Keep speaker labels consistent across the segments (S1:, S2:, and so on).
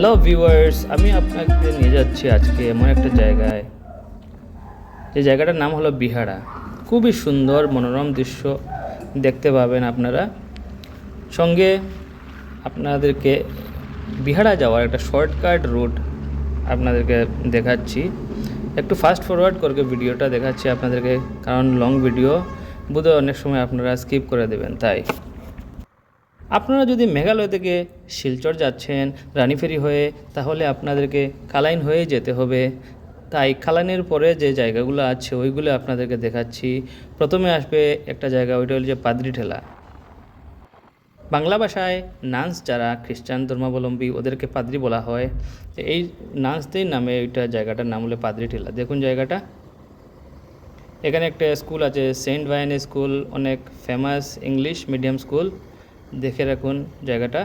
S1: Hello viewers আমি আপনাকে নিয়ে যাচ্ছি আজকে এমন একটা জায়গায়। যে জায়গাটার নাম হলো বিহারা। খুবই সুন্দর, মনোরম দৃশ্য দেখতে পাবেন আপনারা। সঙ্গে আপনাদেরকে বিহারা যাওয়ার একটা শর্টকাট রুট আপনাদেরকে দেখাচ্ছি। একটু ফাস্ট ফরওয়ার্ড করকে ভিডিওটা দেখাচ্ছি আপনাদেরকে, কারণ লং ভিডিও বোধহয় অনেক সময় আপনারা স্কিপ করে দেবেন, তাই। আপনারা যদি মেঘালয় থেকে শিলচর যাচ্ছেন, রানীফেরি হয়ে, তাহলে আপনাদেরকে কালাইন হয়ে যেতে হবে। তাই কালাইনের পরে যে জায়গাগুলো আছে, ওইগুলো আপনাদেরকে দেখাচ্ছি। প্রথমে আসবে একটা জায়গা, ওইটা হল যে পাদ্রি ঠেলা। বাংলা ভাষায় নান্স যারা খ্রিস্টান ধর্মাবলম্বী, ওদেরকে পাদ্রি বলা হয়। এই নান্সদের নামে ওইটা জায়গাটার নাম হলো পাদ্রি ঠেলা। দেখুন জায়গাটা। এখানে একটা স্কুল আছে, সেন্ট ভাইন স্কুল, অনেক ফেমাস ইংলিশ মিডিয়াম স্কুল দেখে রাখুন জায়গাটা।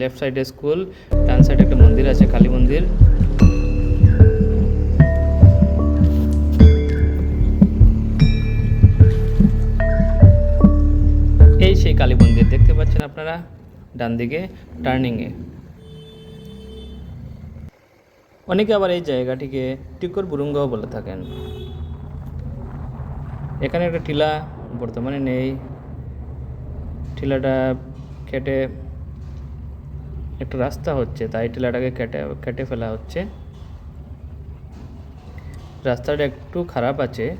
S1: লেফট সাইডে স্কুল ডান সাইডে একটা মন্দির আছে, কালী মন্দির। এই সেই কালী মন্দির, দেখতে পাচ্ছেন আপনারা ডান দিকে টার্নিংয়ে অনেকে আবার এই জায়গাটিকে টিকর বুরুঙ্গাও বলে থাকেন। এখানে একটা টিলা বর্তমানে নেই। টিলাটা কেটে একটা রাস্তা হচ্ছে, তাই টিলাটাকে কেটে কেটে ফেলা হচ্ছে। রাস্তাটা একটু খারাপ আছে।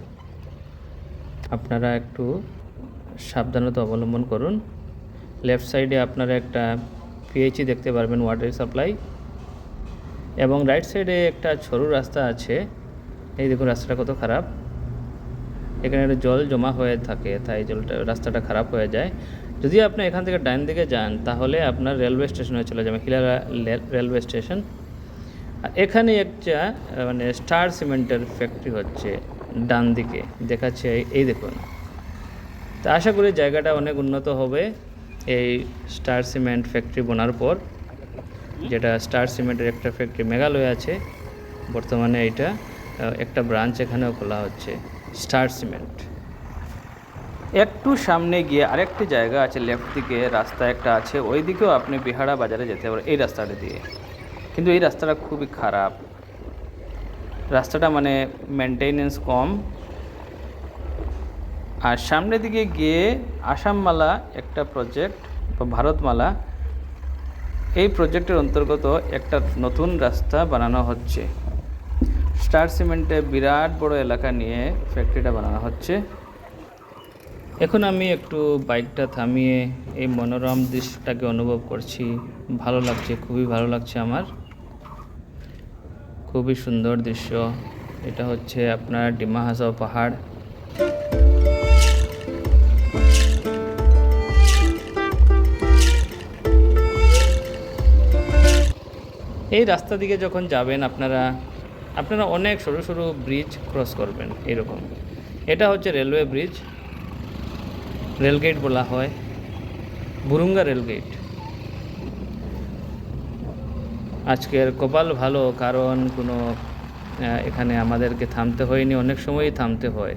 S1: আপনারা একটু সাবধানতা অবলম্বন করুন। লেফট সাইডে আপনারা একটা পিএইচি দেখতে পারবেন ওয়াটার সাপ্লাই এবং রাইট সাইডে একটা সরু রাস্তা আছে। এই দেখুন, রাস্তাটা কত খারাপ। এখানে একটা জল জমা হয়ে থাকে, তাই জলটা, রাস্তাটা খারাপ হয়ে যায়। যদি আপনি এখান থেকে ডাইন দিকে যান, তাহলে আপনার রেলওয়ে স্টেশনে চলে যাবেন হিলারা রেলওয়ে স্টেশন আর এখানে একটা মানে স্টার সিমেন্টের ফ্যাক্টরি হচ্ছে ডান দিকে, দেখাচ্ছে এই- এই দেখুন। তা আশা করি জায়গাটা অনেক উন্নত হবে এই স্টার সিমেন্ট ফ্যাক্টরি বোনার পর, যেটা স্টার সিমেন্টের একটা ফ্যাক্টরি মেঘালয় আছে, বর্তমানে এটা একটা ব্রাঞ্চ এখানেও খোলা হচ্ছে, স্টার সিমেন্ট। একটু সামনে গিয়ে আরেকটি জায়গা আছে লেফট দিকে রাস্তা একটা আছে ওই দিকেও আপনি বিহারা বাজারে যেতে পারেন, এই রাস্তাটা দিয়ে। কিন্তু এই রাস্তাটা খুবই খারাপ। রাস্তাটা মানে মেনটেনেন্স কম। আর সামনের দিকে গিয়ে আসামমালা একটা প্রজেক্ট বা ভারতমালা, এই প্রজেক্টের অন্তর্গত একটা নতুন রাস্তা বানানো হচ্ছে। স্টার সিমেন্টে বিরাট বড় এলাকা নিয়ে ফ্যাক্টরিটা বানানো হচ্ছে। এখন আমি একটু বাইকটা থামিয়ে এই মনোরম দৃশ্যটাকে অনুভব করছি। ভালো লাগছে, খুবই ভালো লাগছে আমার। খুবই সুন্দর দৃশ্য। এটা হচ্ছে আপনার ডিমা হাসাও পাহাড়। এই রাস্তা দিকে যখন যাবেন আপনারা আপনারা অনেক সরু সরু ব্রিজ ক্রস করবেন, এরকম। এটা হচ্ছে রেলওয়ে ব্রিজ রেলগেট বলা হয়, বুরুঙ্গা রেলগেট। আজকের কপাল ভালো, কারণ কোনো এখানে আমাদেরকে থামতে হয়নি, অনেক সময়ই থামতে হয়।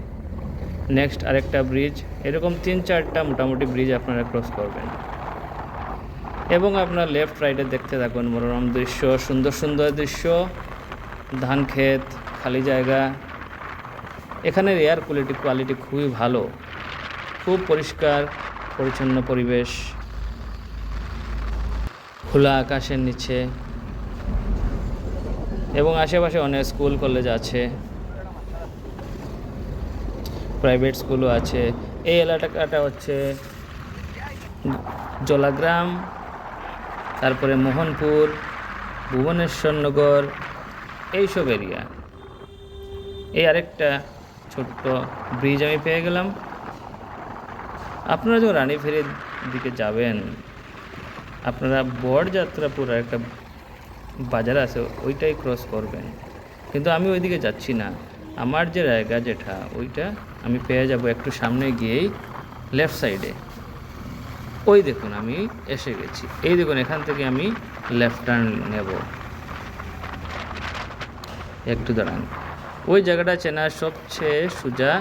S1: নেক্সট আরেকটা ব্রিজ এরকম তিন চারটা মোটামুটি ব্রিজ আপনারা ক্রস করবেন। এবং আপনার লেফট রাইটে দেখতে থাকুন, মনোরম দৃশ্য, সুন্দর সুন্দর দৃশ্য ধান ক্ষেত খালি জায়গা। এখানের এয়ার কোয়ালিটি কোয়ালিটি খুবই ভালো। খুব পরিষ্কার, পরিচ্ছন্ন পরিবেশ। খোলা আকাশের নিচে। এবং আশেপাশে অনেক স্কুল, কলেজ আছে। প্রাইভেট স্কুলও আছে। এই এলাকাটা হচ্ছে জলাগ্রাম, তারপরে মোহনপুর ভুবনেশ্বরনগর এইসব এরিয়া এই আরেকটা ছোট্ট ব্রিজ আমি পেয়ে গেলাম। আপনারা যখন রানী ফেরির দিকে যাবেন, আপনারা বড়যাত্রাপুর একটা বাজার আছে, ওইটাই ক্রস করবেন। কিন্তু আমি ওইদিকে যাচ্ছি না। আমার যে জায়গা যেটা, ওইটা আমি পেয়ে যাব একটু সামনে গিয়েই লেফট সাইডে ওই দেখুন, আমি এসে গেছি। এই দেখুন, এখান থেকে আমি লেফট টার্ন নেব। একটু দাঁড়ান। ওই জায়গাটা চেনার সবচেয়ে সোজা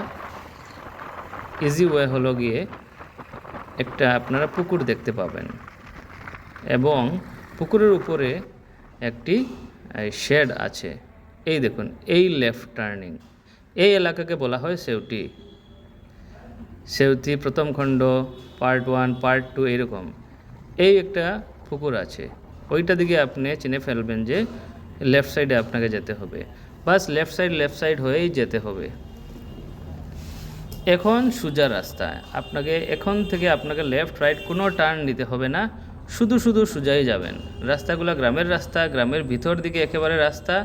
S1: ইজি ওয়ে হলো গিয়ে একটা আপনারা পুকুর দেখতে পাবেন। এবং পুকুরের উপরে একটি শেড আছে। এই দেখুন, এই লেফট টার্নিং এই এলাকাকে বলা হয় সেউটি। সেউতি প্রথম খণ্ড পার্ট ওয়ান পার্ট টু এইরকম। এই একটা পুকুর আছে। ওইটা দিকে আপনি চিনে ফেলবেন যে লেফট সাইডে আপনাকে যেতে হবে। বাস লেফট সাইড লেফট সাইড হয়েই যেতে হবে। এখন সোজা রাস্তা আপনাকে এখন থেকে আপনাকে লেফট রাইট কোনো টার্ন নিতে হবে না। শুধু শুধু সোজাই যাবেন। রাস্তাগুলো গ্রামের রাস্তা, গ্রামের ভিতর দিকে একেবারে রাস্তা।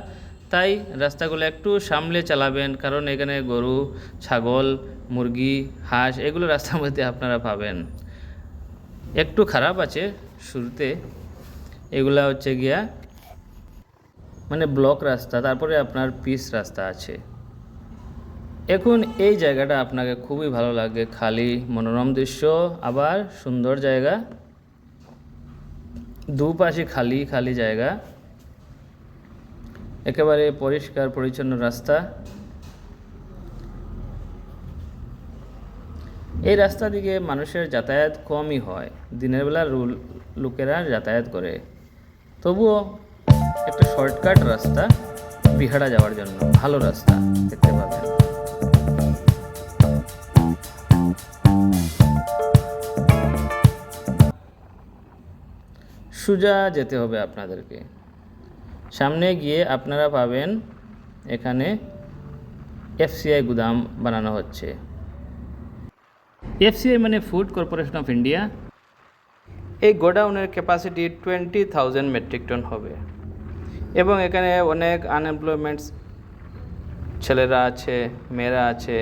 S1: তাই রাস্তাগুলো একটু সামলে চালাবেন, কারণ এখানে গরু, ছাগল, মুরগি, হাঁস, এগুলো রাস্তার মধ্যে আপনারা পাবেন। একটু খারাপ আছে শুরুতে। এগুলা হচ্ছে গিয়া মানে ব্লক রাস্তা, তারপরে আপনার পিস রাস্তা আছে। এখন এই জায়গাটা আপনাকে খুবই ভালো লাগে, খালি মনোরম দৃশ্য, আবার সুন্দর জায়গা। দুপাশে খালি খালি জায়গা। একেবারে পরিষ্কার, পরিচ্ছন্ন রাস্তা। এই রাস্তা দিকে মানুষের যাতায়াত কমই হয়। দিনের বেলা লোকেরা যাতায়াত করে। তবুও একটা শর্টকাট রাস্তা বিহারা যাওয়ার জন্য। ভালো রাস্তা দেখতে পাবেন। সোজা যেতে হবে আপনাদেরকে। সামনে গিয়ে আপনারা পাবেন এখানে এফসিআই গুদাম বানানো হচ্ছে। এফসিআই মানে ফুড কর্পোরেশন অফ ইন্ডিয়া। এই গোডাউনের capacity twenty thousand metric ton হবে। এবং এখানে অনেক আনএমপ্লয়মেন্টস ছেলেরা আছে, মেয়েরা আছে,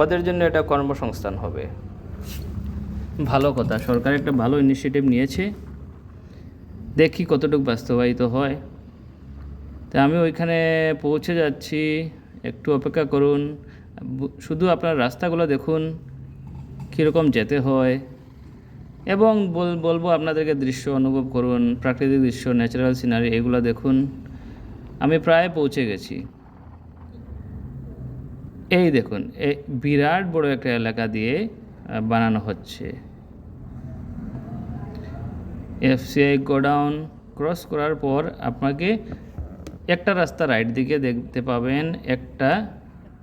S1: ওদের জন্য এটা কর্মসংস্থান হবে। ভালো কথা, সরকার একটা ভালো ইনিশিয়েটিভ নিয়েছে। দেখি কতটুকু বাস্তবায়িত হয়। তা আমি ওইখানে পৌঁছে যাচ্ছি, একটু অপেক্ষা করুন। শুধু আপনার রাস্তাগুলো দেখুন, কীরকম যেতে হয়। এবং বল- বলব আপনাদেরকে দৃশ্য অনুভব করুন, প্রাকৃতিক দৃশ্য ন্যাচারাল সিনারি এগুলো দেখুন। আমি প্রায় পৌঁছে গেছি। এই দেখুন এই বিরাট বড় একটা এলাকা দিয়ে বানানো হচ্ছে। এফসিআই গোডাউন ক্রস করার পর আপনাকে একটা রাস্তা রাইট দিকে দেখতে পাবেন, একটা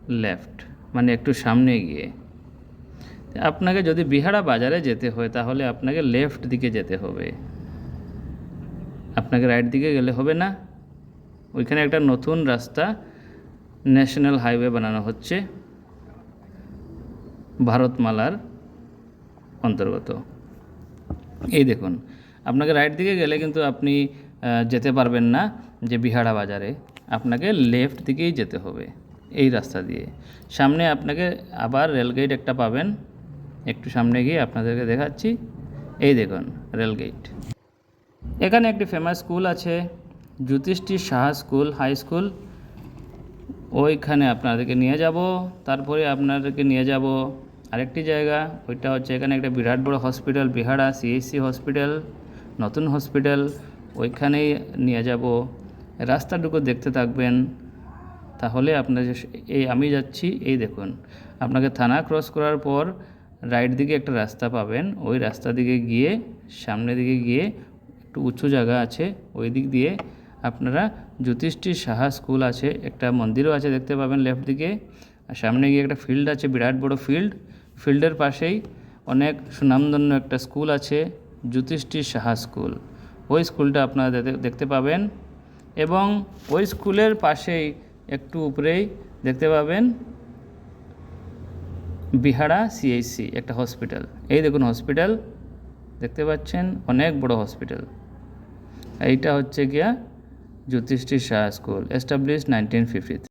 S1: লেফট মানে একটু সামনে গিয়ে। আপনাকে যদি বিহারা বাজারে যেতে হয়, তাহলে আপনাকে লেফট দিকে যেতে হবে। আপনাকে রাইট দিকে গেলে হবে না। ওইখানে একটা নতুন রাস্তা ন্যাশনাল হাইওয়ে বানানো হচ্ছে, ভারতমালার অন্তর্গত। এই দেখুন আপনাকে রাইট দিকে গেলে কিন্তু আপনি যেতে পারবেন না যে বিহারা বাজারে। আপনাকে লেফট দিকেই যেতে হবে এই রাস্তা দিয়ে। সামনে আপনাকে আবার রেলগেট একটা পাবেন। একটু সামনে গিয়ে আপনাদেরকে দেখাচ্ছি। এই দেখুন রেলগেট এখানে একটি ফেমাস স্কুল আছে Jyotishti Saha school high school ওইখানে আপনাদেরকে নিয়ে যাব। তারপরে আপনাদেরকে নিয়ে যাব আরেকটি জায়গা। ওইটা হচ্ছে এখানে একটা বিরাট বড় হসপিটাল বিহারা সিএসসি হসপিটাল নতুন হসপিটাল ওইখানেই নিয়ে যাব। রাস্তাটুকু দেখতে থাকবেন। তাহলে আপনার এই আমি যাচ্ছি, এই দেখুন। আপনাকে থানা ক্রস করার পর রাইট দিকে একটা রাস্তা পাবেন। ওই রাস্তা দিকে গিয়ে, সামনের দিকে গিয়ে একটু উঁচু জায়গা আছে, ওই দিক দিয়ে আপনারা জ্যোতিষটি সাহা স্কুল আছে, একটা মন্দিরও আছে দেখতে পাবেন লেফট দিকে। আর সামনে গিয়ে একটা ফিল্ড আছে, বিরাট বড় ফিল্ড। ফিল্ডের পাশেই অনেক সুনামধন্য একটা স্কুল আছে। জ্যোতিষটি সাহা স্কুল। ওই স্কুলটা আপনারা দেখতে- পাবেন এবং ওই স্কুলের পাশেই একটু উপরেই দেখতে পাবেন বিহারা সিএইচসি একটা হসপিটাল এই দেখুন হসপিটাল দেখতে পাচ্ছেন অনেক বড় হসপিটাল এইটা হচ্ছে গিয়া জ্যোতিষটি Shah school establish nineteen fifty